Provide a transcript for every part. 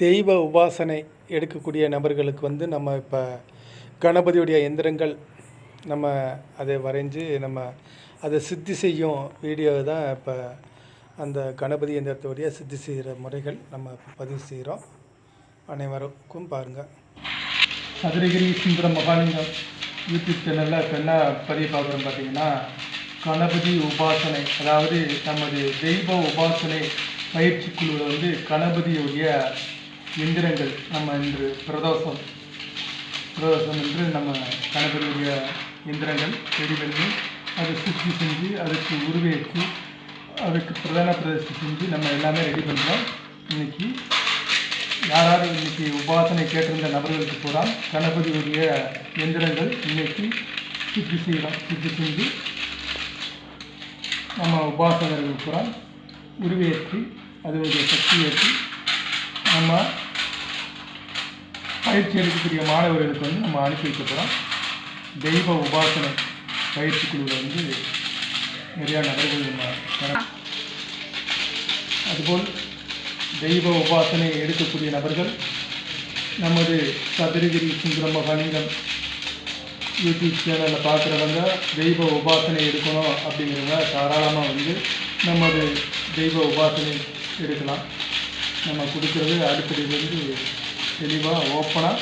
தெய்வ உபாசனை எடுக்கக்கூடிய நபர்களுக்கு வந்து நம்ம இப்போ கணபதியுடைய எந்திரங்கள் நம்ம அதை வரைஞ்சி நம்ம அதை சித்தி செய்யும் வீடியோ தான் இப்போ அந்த கணபதி எந்திரத்துடைய சித்தி செய்கிற முறைகள் நம்ம பதிவு செய்கிறோம் அனைவருக்கும் பாருங்கள் சதுரகிரி சுந்தரம் மகாலிங்கம் யூடியூப் சேனலில் இப்போ என்ன பதிவு பார்க்குறோம் பார்த்தீங்கன்னா கணபதி உபாசனை அதாவது நமது தெய்வ உபாசனை பயிற்சி குழுவில் வந்து கணபதியுடைய எந்திரங்கள். நம்ம இன்று பிரதோஷம். பிரதோஷம் என்று நம்ம கணபதியுடைய எந்திரங்கள் ரெடி பண்ணி அதை சுற்றி செஞ்சு அதுக்கு உருவேற்றி அதுக்கு பிரதான பிரதேசம் செஞ்சு நம்ம எல்லாமே ரெடி பண்ணுறோம் இன்னைக்கு யார் யார் இன்னைக்கு உபாசனை கேட்டிருந்த நபர்களுக்கு பூரா கணபதியுடைய எந்திரங்கள் இன்னைக்கு சுற்றி செய்கிறோம் சுற்றி செஞ்சு நம்ம உபாசகர்கள் பூரா உருவேற்றி அதனுடைய சக்தி ஏற்றி நம்ம பயிற்சி எடுக்கக்கூடிய மாணவர்களுக்கு வந்து நம்ம அனுப்பி வைக்க போகிறோம் தெய்வ உபாசனை பயிற்சி குழுவில் வந்து நிறையா நபர்கள் நம்ம அதுபோல் தெய்வ உபாசனை எடுக்கக்கூடிய நபர்கள் நமது சதுரகிரி சுந்தர மகாலிங்கம் யூடியூப் சேனலில் பார்க்குறவங்க தெய்வ உபாசனை எடுக்கணும் அப்படிங்கிறவங்க தாராளமாக வந்து நமது தெய்வ உபாசனை எடுக்கலாம். நம்ம கொடுக்குறது அடுத்ததுலேருந்து தெளிவாக ஓப்பனாக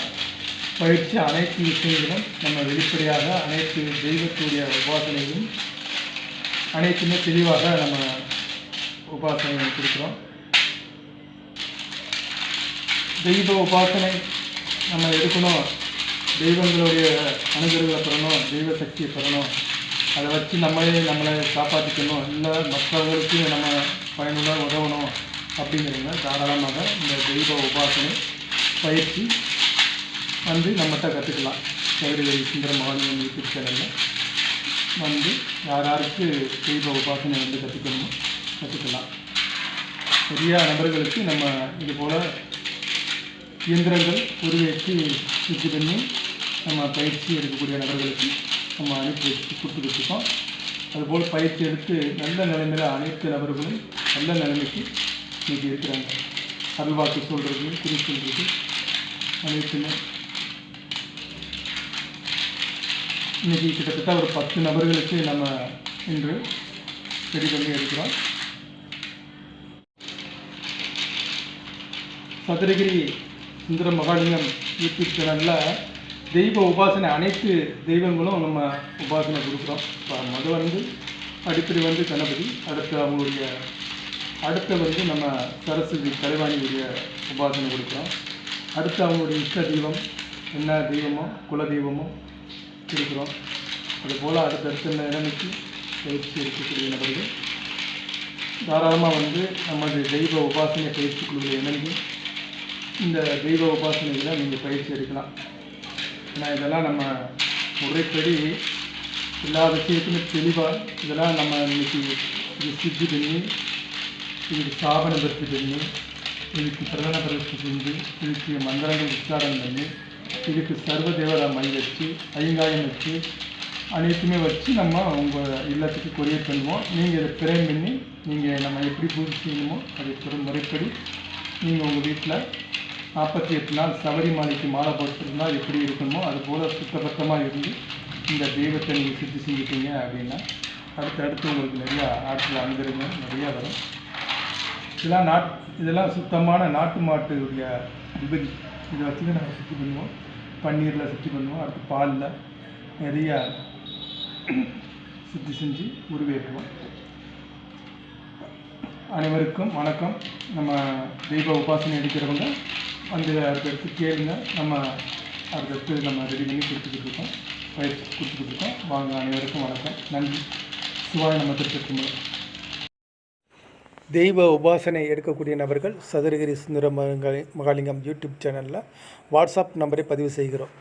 பயிற்சி அனைத்து விஷயங்களும் நம்ம வெளிப்படையாக அனைத்து தெய்வத்துடைய உபாசனையும் அனைத்துமே தெளிவாக நம்ம உபாசனை கொடுக்குறோம். தெய்வ உபாசனை நம்ம எடுக்கணும். தெய்வங்களுடைய அணுகர்களை பெறணும். தெய்வ சக்தியை பெறணும். அதை வச்சு நம்மளே நம்மளை காப்பாற்றிக்கணும் இல்லை மற்றவர்களுக்கு நம்ம பயனுள்ள உதவணும் அப்படிங்கிறவங்க தாராளமாக இந்த தெய்வ உபாசனை பயிற்சி வந்து நம்மகிட்ட கற்றுக்கலாம் சௌரிய சுந்தர மகாலிங்கம் யூடியூப் சேனலில். வந்து யார் யாருக்கு தெய்வ உபாசனை வந்து கற்றுக்கணுமோ கற்றுக்கலாம் நிறையா நபர்களுக்கு நம்ம இது போல் இயந்திரங்கள் உருவேற்றி சுற்றி பண்ணி நம்ம பயிற்சி எடுக்கக்கூடிய நபர்களுக்கு நம்ம அனுப்பி வச்சு கொடுத்துக்கிட்டு அதுபோல் பயிற்சி எடுத்து நல்ல நிலைமையில் அனைத்து நபர்களும் நல்ல நிலைமைக்கு இன்றைக்கி இருக்கிறாங்க. அருள்வாக்கு சொல்கிறது குறி சொல்கிறது அனைத்துமே இன்னைக்கு கிட்டத்தட்ட ஒரு பத்து நபர்களுக்கு நம்ம இன்று ரெடி பண்ணி எடுக்கிறோம் சதுரகிரி சுந்தர மகாலிங்கம் யூடியூப் சேனலில் தெய்வ உபாசனை அனைத்து தெய்வங்களும் நம்ம உபாசனை கொடுக்குறோம். இப்போ முத வந்து அடிப்படை வந்து கணபதி அடுத்து அவங்களுடைய அடுத்த வந்து நம்ம சரஸ்வதி கலைவாணியுடைய உபாசனை கொடுக்குறோம். அடுத்து அவங்களுடைய இஷ்ட தெய்வம் என்ன தெய்வமோ குல தெய்வமோ கொடுக்குறோம் அதுபோல் அடுத்தடுத்த நிலைமைக்கு பயிற்சி இருக்கக்கூடிய நபர்கள். தாராளமாக வந்து நமது தெய்வ உபாசனை பயிற்சி குழுவில் இணைந்து இந்த தெய்வ உபாசனைகளை நீங்கள் பயிற்சி எடுக்கலாம். ஏன்னா இதெல்லாம் நம்ம முறைப்படி எல்லா விஷயத்துமே தெளிவாக இதெல்லாம் நம்ம இன்னைக்கு இது சித்தி பண்ணி இதுக்கு ஸ்தாபனை பற்றி பண்ணி இதுக்கு பிரதான பிரதி செஞ்சு இதுக்கு மந்திரங்கள் உச்சாரம் பண்ணி இதுக்கு சர்வ தேவதா மை வச்சு ஐங்காயம் வச்சு அனைத்துமே வச்சு நம்ம உங்கள் இல்லத்துக்கு கொரியர் பண்ணுவோம். நீங்கள் இதை பிரேம் பண்ணி நீங்கள் நம்ம எப்படி பூஜை செய்யணுமோ அதை தொடர் முறைப்படி நீங்கள் உங்கள் வீட்டில் நாற்பத்தி எட்டு நாள் சபரிமலைக்கு மாலை போட்டிருந்தா எப்படி இருக்கணுமோ அது போல் சுத்தபத்தமாக இருந்து இந்த தெய்வத்தை நீங்கள் சுத்தி செஞ்சுட்டீங்க அப்படின்னா அடுத்தடுத்து உங்களுக்கு நிறையா ஆற்றில் அனுகிரகங்க நிறையா வரும். இதெல்லாம் நாட் இதெல்லாம் சுத்தமான நாட்டு மாட்டுடைய விபதி இதை வச்சு தான் நாங்கள் சுத்தி பண்ணுவோம். பன்னீரில் சுத்தி பண்ணுவோம். அடுத்து பாலில் நிறையா சுத்தி செஞ்சு உருவேற்றுவோம். அனைவருக்கும் வணக்கம். நம்ம தெய்வ உபாசனை எடுக்கிறவங்க வந்து அடுத்தடுத்து கேளுங்க. நம்ம அடுத்தடுத்து நம்ம ரெடி பண்ணி கொடுத்துக்கிட்டு இருக்கோம். பயிற்சி கொடுத்துக்கிட்டு இருக்கோம். வாங்க அனைவருக்கும் வணக்கம். நன்றி. சிவாய நம்ம திருப்பதி தெய்வ உபாசனை எடுக்கக்கூடிய நபர்கள் சதுரகிரி சுந்தர மகாலிங்கம் யூடியூப் சேனலில் வாட்ஸ்அப் நம்பரை பதிவு செய்கிறோம்.